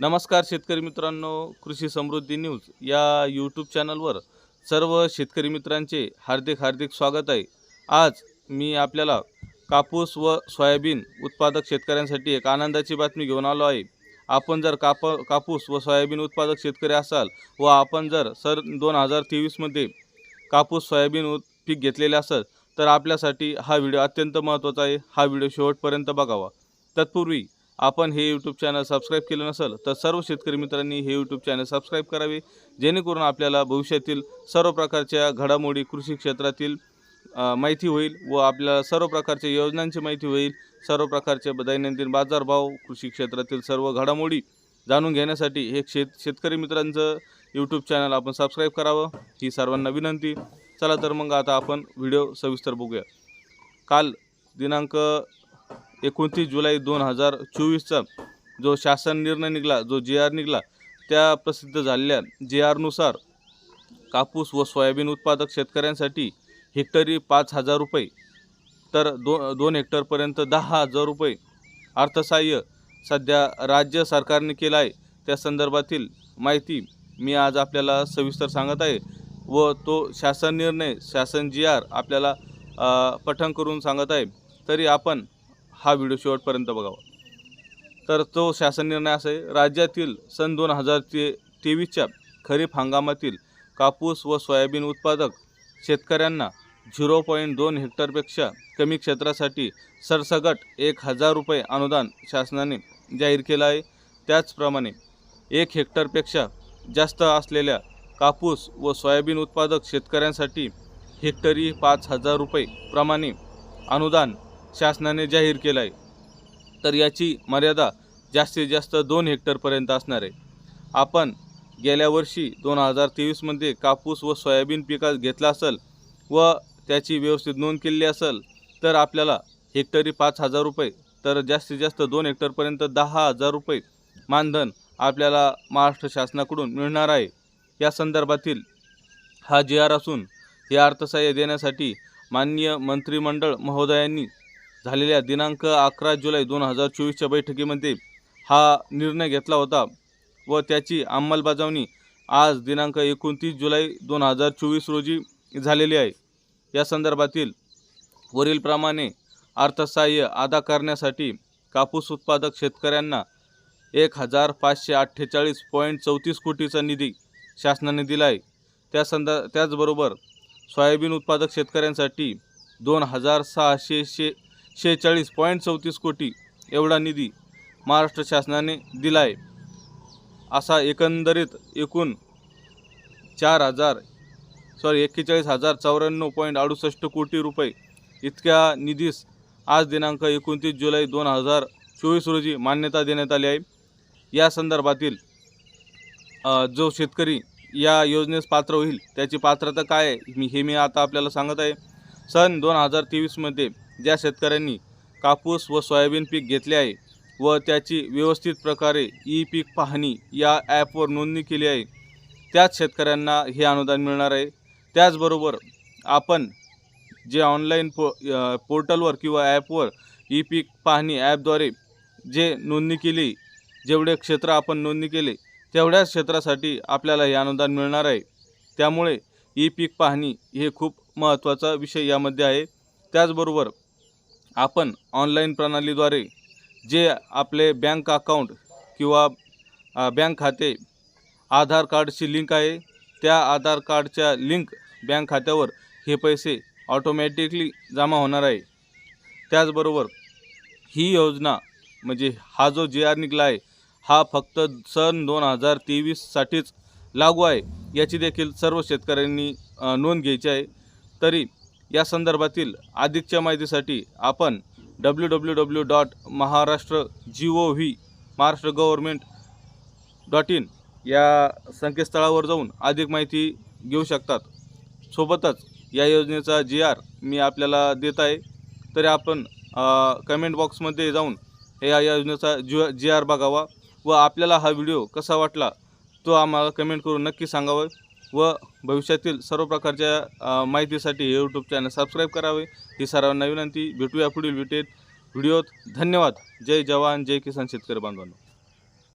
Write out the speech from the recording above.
नमस्कार शेतकरी मित्रांनो कृषी समृद्धी न्यूज या यूट्यूब चॅनलवर सर्व शेतकरी मित्रांचे हार्दिक हार्दिक स्वागत आहे. आज मी आपल्याला कापूस व सोयाबीन उत्पादक शेतकऱ्यांसाठी एक आनंदाची बातमी घेऊन आलो आहे. आपण जर काप कापूस व सोयाबीन उत्पादक शेतकरी असाल व आपण जर सर दोन हजार तेवीसमध्ये कापूस सोयाबीन उत् पीक घेतलेले असेल तर आपल्यासाठी हा व्हिडिओ अत्यंत महत्त्वाचा आहे. हा व्हिडिओ शेवटपर्यंत बघावा. तत्पूर्वी आपण हे यूट्यूब चॅनल सबस्क्राईब केलं नसेल तर सर्व शेतकरी मित्रांनी हे यूट्यूब चॅनल सबस्क्राईब करावे जेणेकरून आपल्याला भविष्यातील सर्व प्रकारच्या घडामोडी कृषी क्षेत्रातील माहिती होईल व आपल्याला सर्व प्रकारच्या योजनांची माहिती होईल. सर्व प्रकारचे दैनंदिन बाजारभाव कृषी क्षेत्रातील सर्व घडामोडी जाणून घेण्यासाठी हे शेत शेतकरी मित्रांचं यूट्यूब चॅनल आपण सबस्क्राईब करावं ही सर्वांना विनंती. चला तर मग आता आपण व्हिडिओ सविस्तर बघूया. काल दिनांक एकोणतीस जुलै दोन हजार चोवीसचा जो शासन निर्णय निघाला जो जी आर निघाला त्या प्रसिद्ध झालेल्या जी आरनुसार कापूस व सोयाबीन उत्पादक शेतकऱ्यांसाठी हेक्टरी पाच हजार रुपये तर दो दोन हेक्टरपर्यंत दहा हजार रुपये अर्थसहाय्य सध्या राज्य सरकारने केलं आहे. त्या संदर्भातील माहिती मी आज आपल्याला सविस्तर सांगत आहे व तो शासन निर्णय शासन जी आर आपल्याला पठण करून सांगत आहे. तरी आपण हा व्हिडिओ शेवटपर्यंत बघावा. तर तो शासन निर्णय असा आहे राज्यातील सन दोन हजार ते तेवीसच्या खरीप हंगामातील कापूस व सोयाबीन उत्पादक शेतकऱ्यांना झिरो पॉईंट दोन हेक्टरपेक्षा कमी क्षेत्रासाठी सरसगट एक हजार रुपये अनुदान शासनाने जाहीर केलं आहे. त्याचप्रमाणे एक हेक्टरपेक्षा जास्त असलेल्या कापूस व सोयाबीन उत्पादक शेतकऱ्यांसाठी हेक्टरी पाच हजार रुपये प्रमाणे अनुदान शासनाने जाहीर केला आहे तर याची मर्यादा जास्तीत जास्त दोन हेक्टरपर्यंत असणार आहे. आपण गेल्या वर्षी दोन हजार तेवीसमध्ये कापूस व सोयाबीन पिकास घेतला असेल व त्याची व्यवस्थित नोंद केलेली असेल तर आपल्याला हेक्टरी पाच हजार रुपये तर जास्तीत जास्त दोन हेक्टरपर्यंत दहा हजार रुपये मानधन आपल्याला महाराष्ट्र शासनाकडून मिळणार आहे. या संदर्भातील हा जी आर असून हे अर्थसहाय्य देण्यासाठी माननीय मंत्रिमंडळ महोदयांनी झालेल्या दिनांक अकरा जुलै दोन हजार चोवीसच्या बैठकीमध्ये हा निर्णय घेतला होता व त्याची अंमलबजावणी आज दिनांक एकोणतीस जुलै दोन हजार चोवीस रोजी झालेली आहे. या संदर्भातील वरीलप्रमाणे अर्थसहाय्य अदा करण्यासाठी कापूस उत्पादक शेतकऱ्यांना एक हजार पाचशे अठ्ठेचाळीस पॉईंट चौतीस कोटीचा निधी शासनाने दिला आहे त्या संद त्याचबरोबर सोयाबीन उत्पादक शेतकऱ्यांसाठी दोन हजार सहाशे शे शेहेचाळीस पॉईंट चौतीस कोटी एवढा निधी महाराष्ट्र शासनाने दिला आहे असा एकंदरीत एकूण चार हजार सॉरी एक्केचाळीस हजार चौऱ्याण्णव पॉईंट अडुसष्ट कोटी रुपये इतक्या निधीस आज दिनांक एकोणतीस जुलै दोन हजार चोवीस रोजी मान्यता देण्यात आली आहे. या संदर्भातील जो शेतकरी या योजनेस पात्र होईल त्याची पात्रता काय आहे मी हे मी आता आपल्याला सांगत आहे. सन दोन हजार तेवीसमध्ये ज्या शेतकऱ्यांनी कापूस व सोयाबीन पीक घेतले आहे व त्याची व्यवस्थित प्रकारे ई पीक पाहणी या ॲपवर नोंदणी केली आहे त्याच शेतकऱ्यांना हे अनुदान मिळणार आहे. त्याचबरोबर आपण जे ऑनलाईन पो पोर्टलवर किंवा ॲपवर ई पीक पाहणी ॲपद्वारे जे नोंदणी केली जेवढे क्षेत्र आपण नोंदणी केले तेवढ्याच क्षेत्रासाठी आपल्याला हे अनुदान मिळणार आहे. त्यामुळे ई पीक पाहणी हे खूप महत्त्वाचा विषय यामध्ये आहे. त्याचबरोबर आपण ऑनलाईन प्रणालीद्वारे जे आपले बँक अकाउंट किंवा बँक खाते आधार कार्डची लिंक आहे त्या आधार कार्डच्या लिंक बँक खात्यावर हे पैसे ऑटोमॅटिकली जमा होणार आहे. त्याचबरोबर ही योजना म्हणजे हा जो जे आर निघाला आहे हा फक्त सन दोन हजार तेवीससाठीच लागू आहे याची देखील सर्व शेतकऱ्यांनी नोंद घ्यायची आहे. तरी या संदर्भातील अधिकच्या माहितीसाठी आपण W W W dot Maharashtra G O V Maharashtra government dot in या संकेतस्थळावर जाऊन अधिक माहिती घेऊ शकतात. सोबतच या योजनेचा जी आर मी आपल्याला देत आहे. तरी आपण कमेंट बॉक्समध्ये जाऊन या योजनेचा जी जी आर बघावा व आपल्याला हा व्हिडिओ कसा वाटला तो आम्हाला कमेंट करून नक्की सांगावं. व भविष्यातील सर्व प्रकारच्या माहितीसाठी हे यूट्यूब चॅनल सबस्क्राईब करावे. ही सर्वांना विनंती. भेटूया पुढील विटेत व्हिडिओत धन्यवाद. जय जवान जय किसान शेतकरी बांधवांनो.